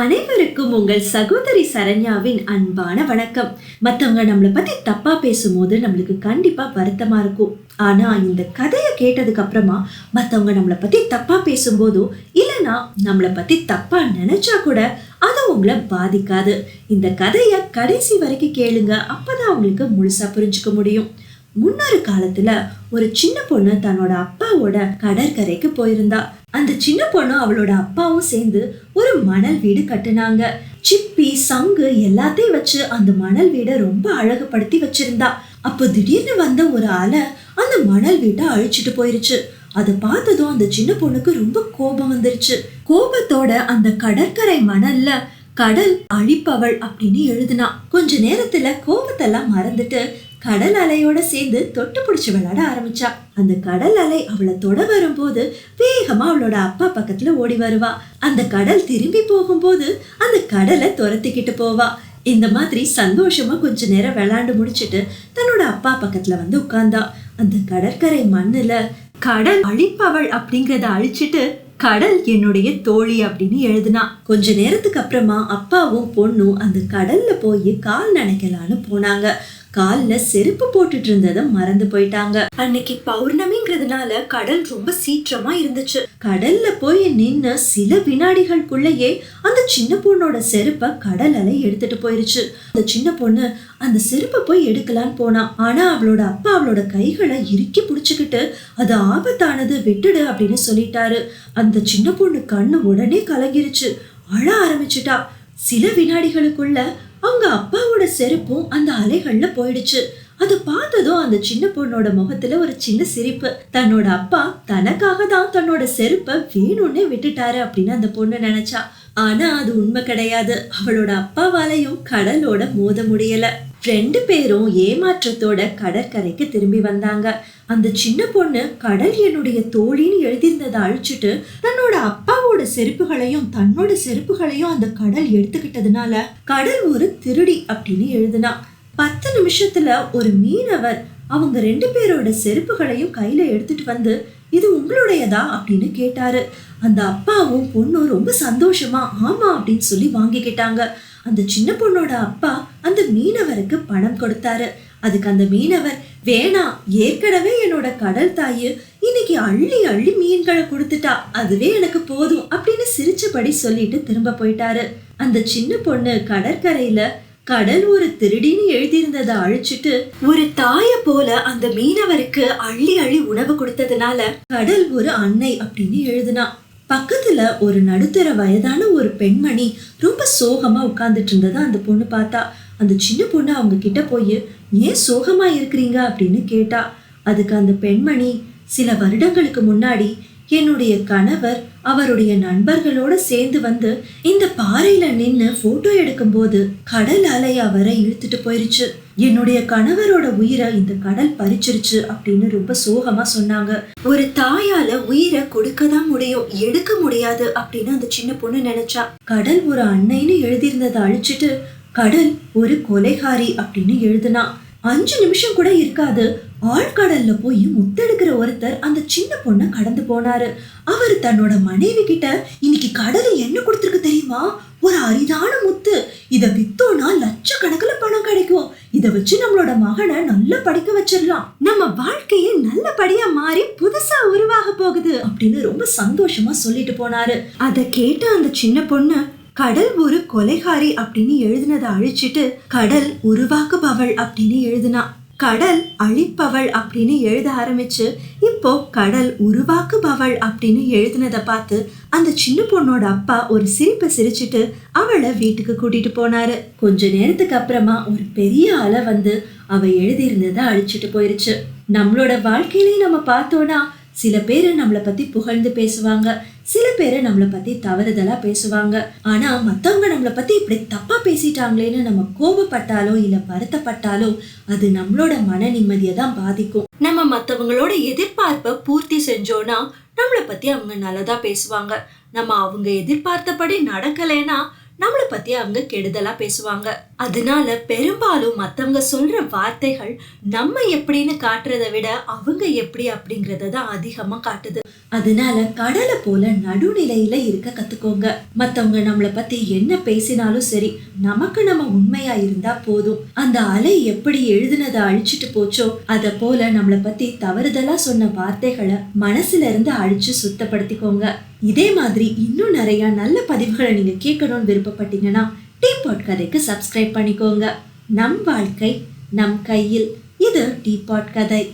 அனைவருக்கும் உங்கள் சகோதரி சரண்யாவின் அன்பான வணக்கம். மற்றவங்க நம்மளை பத்தி தப்பா பேசும்போது நம்மளுக்கு கண்டிப்பா வருத்தமா இருக்கும். ஆனா இந்த கதையை கேட்டதுக்கு அப்புறமா மற்றவங்க நம்மளை பத்தி தப்பா பேசும்போதோ இல்லைனா நம்மளை பத்தி தப்பா நினைச்சா கூட அது உங்களை பாதிக்காது. இந்த கதையை கடைசி வரைக்கும் கேளுங்க. அப்பதான் உங்களுக்கு முழுசா புரிஞ்சுக்க முடியும். முன்னொரு காலத்துல ஒரு சின்ன பொண்ணு தன்னோட அப்பாவோட கடற்கரைக்கு போயிருந்தா. அந்த சின்ன பொண்ணு அவளோட அப்பாவும் சேர்ந்து ஒரு மணல் வீடு கட்டுனாங்க. சிப்பி சங்கு எல்லாத்தையும் வச்சு அந்த மணல் வீடை ரொம்ப அழகுபடுத்தி வச்சிருந்தா. அப்போ திடீர்னு வந்த ஒரு அலை அந்த மணல் வீட்டை அழிச்சிட்டு போயிருச்சு. அதை பார்த்ததும் அந்த சின்ன பொண்ணுக்கு ரொம்ப கோபம் வந்துருச்சு. கோபத்தோட அந்த கடற்கரை மணல்ல கடல் அழிப்பவள் அப்படின்னு எழுதுனா. கொஞ்ச நேரத்துல கோபத்தெல்லாம் மறந்துட்டு கடல் அலையோட சேர்ந்து தொட்டு பிடிச்சி விளையாட ஆரம்பிச்சா. அந்த கடல் அலை அவளை தொட வரும்போது வேகமா அவளோட அப்பா பக்கத்துல ஓடி வருவா. அந்த கடல் திரும்பி போகும்போது அந்த கடலை துரத்திக்கிட்டு போவா. இந்த மாதிரி சந்தோஷமா கொஞ்ச நேரம் விளையாண்டு முடிச்சிட்டு தன்னோட அப்பா பக்கத்துல வந்து உட்கார்ந்தா. அந்த கடற்கரை மண்ணுல கடல் அழிப்பவள் அப்படிங்கறத அழிச்சிட்டு கடல் என்னுடைய தோழி அப்படின்னு எழுதுனா. கொஞ்ச நேரத்துக்கு அப்புறமா அப்பாவும் பொண்ணும் அந்த கடல்ல போய் கால் நினைக்கலான்னு போனாங்க. கால்ல செருப்பு போட்டுட்டு இருந்ததை மறந்து போயிட்டாங்க. அன்னைக்கு பௌர்ணமிங்கிறதுனால கடல் ரொம்ப சீற்றமா இருந்துச்சு. கடல்ல போய் நின்னு சில வினாடிகளுக்குள்ளேயே அந்த சின்ன பொண்ணோட செருப்பை கடல் அலை எடுத்துட்டு போயிருச்சு. அந்த சின்ன பொண்ணு அந்த செருப்பை போய் எடுக்கலான்னு போனா ஆனா அவளோட அப்பா அவளோட கைகளை இறுக்கி பிடிச்சுக்கிட்டு அது ஆபத்தானது விட்டுடு அப்படின்னு சொல்லிட்டாரு. அந்த சின்ன பொண்ணு கண்ணு உடனே கலங்கிருச்சு. அழ ஆரம்பிச்சிட்டா. சில வினாடிகளுக்குள்ள அவங்க அப்பாவோட செருப்பும் அந்த அலைகள்ல போயிடுச்சு. அதை பார்த்ததும் அந்த சின்ன பொண்ணோட முகத்துல ஒரு சின்ன சிரிப்பு. தன்னோட அப்பா தனக்காக தான் தன்னோட செருப்பை வேணும்னே விட்டுட்டாரு அப்படின்னு அந்த பொண்ணு நினைச்சா. ஆனா அது உண்மை கிடையாது. அவளோட அப்பாவாலையும் கடலோட மோத முடியல. ரெண்டு பேரும் ஏமாற்றத்தோட கடற்கரைக்கு திரும்பி வந்தாங்க. அந்த சின்ன பொண்ணு கடல் என்னுடைய தோழின்னு எழுதியிருந்ததை அழிச்சிட்டு தன்னோட அப்பாவோட செருப்புகளையும் தன்னோட செருப்புகளையும் அந்த கடல் எடுத்துக்கிட்டதுனால கடல் ஒரு திருடி அப்படின்னு எழுதுனா. பத்து நிமிஷத்துல ஒரு மீனவர் அவங்க ரெண்டு பேரோட செருப்புகளையும் கையில எடுத்துட்டு வந்து இது உங்களுடையதா? அப்படின்னு கேட்டாரு. அந்த அப்பாவும் பொண்ணும் ரொம்ப சந்தோஷமா ஆமா அப்படின்னு சொல்லி வாங்கிக்கிட்டாங்க அந்த சின்ன பொண்ணோட அப்பா அந்த மீனவருக்கு பணம் கொடுத்தாரு. அதுக்கு அந்த மீனவர் வேணாம் ஏற்கனவே என்னோட கடல் தாயு இன்னைக்கு அள்ளி அள்ளி மீன்களை கொடுத்துட்டா அதுவே எனக்கு போதும் அப்படின்னு சிரிச்சபடி சொல்லிட்டு திரும்ப போயிட்டாரு. அந்த சின்ன பொண்ணு கடற்கரையில கடல் ஒரு திருடின்னு எழுதியிருந்ததை அழிச்சிட்டு ஒரு தாய போல அந்த மீனவருக்கு அள்ளி அள்ளி உணவு கொடுத்ததுனால கடல் ஒரு அன்னை அப்படின்னு எழுதுனா. பக்கத்துல ஒரு நடுத்தர வயதான ஒரு பெண்மணி ரொம்ப சோகமா உட்கார்ந்துட்டு இருந்ததை அந்த பொண்ணு பார்த்தா. அந்த சின்ன பொண்ணு அவங்க கிட்ட போய் ஏன் சோகமா இருக்கிறீங்க? அப்படின்னு கேட்டா. அதுக்கு அந்த பெண்மணி சில வருடங்களுக்கு முன்னாடி என்னுடைய கணவர் அவருடைய நண்பர்களோட சேர்ந்து வந்து இந்த பாறையில நின்னு போட்டோ எடுக்கும்போது கடல் அலை அவரை இழுத்துட்டு போயிருச்சு. என்னுடைய கணவரோட உயிரை இந்த கடல் பறிச்சிருச்சு அப்படின்னு ரொம்ப சோகமா சொன்னாங்க. ஒரு தாயால உயிரை கொடுக்க தான் முடியும் எடுக்க முடியாது அப்படின்னு அந்த சின்ன பொண்ணு நினைச்சா. கடல் ஒரு அன்னைன்னு எழுதியிருந்ததை அழிச்சிட்டு கடல் ஒரு கொலைகாரி அப்படின்னு எழுதுனான் அஞ்சு நிமிஷம் கூட இருக்காது. ஆழ்கடல்ல போய் முத்தெடுக்கிற ஒருத்தர் அந்த சின்ன பொண்ணை கடந்து போனாரு. அவர் தன்னோட மனைவி கிட்ட இன்னைக்கு கடல் என்ன கொடுத்துருக்கு தெரியுமா? ஒரு அரிதான முத்து. இத வித்தோம்னா லட்சக்கணக்கில் பணம் கிடைக்கும். இத வச்சு நம்மளோட மகனை நல்லா படிக்க வச்சிடலாம். நம்ம வாழ்க்கையே நல்லபடியா மாறி புதுசா உருவாக போகுது. அப்படின்னு ரொம்ப சந்தோஷமா சொல்லிட்டு போனாரு. அதை கேட்ட அந்த சின்ன பொண்ணு கடல் ஒரு கொலைகாரி அப்படின்னு எழுதினதை அழிச்சிட்டு கடல் உருவாக்குபவள் அப்படின்னு எழுதினா. கடல் அழிப்பவள் அப்படின்னு எழுத ஆரம்பிச்சு இப்போ கடல் உருவாக்குபவள் அப்படின்னு எழுதினதை பார்த்து அந்த சின்ன பொண்ணோட அப்பா ஒரு சிரிப்பை சிரிச்சிட்டு அவளை வீட்டுக்கு கூட்டிட்டு போனாரு. கொஞ்ச நேரத்துக்கு அப்புறமா ஒரு பெரிய அலை வந்து அவ எழுதியிருந்ததை அழிச்சிட்டு போயிருச்சு. நம்மளோட வாழ்க்கையிலையும் நம்ம பார்த்தோன்னா சில பேர் நம்மளை பத்தி புகழ்ந்து பேசுவாங்க சில பேர் நம்மளை பத்தி தவறுதலா பேசுவாங்க. ஆனா மத்தவங்க நம்மளை பத்தி இப்படி தப்பா பேசிட்டாங்களேன்னு நம்ம கோபப்பட்டாலோ இல்ல வருத்தப்பட்டாலோ அது நம்மளோட மன நிம்மதியை தான் பாதிக்கும். நம்ம மத்தவங்களோட எதிர்பார்ப்பை பூர்த்தி செஞ்சோம்னா நம்மளை பத்தி அவங்க நல்லதா பேசுவாங்க. நம்ம அவங்க எதிர்பார்த்தபடி நடக்கலைன்னா நம்மளை பத்தி அவங்க கெடுதலா பேசுவாங்க. அதனால பெரும்பாலும் மத்தவங்க சொல்ற வார்த்தைகள் நம்ம எப்படின்னு காட்டுறதை விட அவங்க எப்படி அப்படிங்கறத தான் அதிகமா காட்டுது. அதனால கடலை போல நடுநிலையில இருக்க கத்துக்கோங்க. மத்தவங்க நம்மள பத்தி என்ன பேசினாலும் சரி நமக்கு நம்ம உண்மையா இருந்தா போதும். அந்த அலை எப்படி எழுதுனதை அழிச்சிட்டு போச்சோ அத போல நம்மள பத்தி தவறுதலா சொன்ன வார்த்தைகளை மனசுல இருந்து அழிச்சு சுத்தப்படுத்திக்கோங்க. இதே மாதிரி இன்னும் நிறைய நல்ல பதிவுகளை நீங்க கேட்கணும்னு விருப்பப்பட்டீங்கன்னா டீபாட் கதைக்கு சப்ஸ்கிரைப் பண்ணிக்கோங்க. நம் வாழ்க்கை நம் கையில். இது டீபாட் கதை.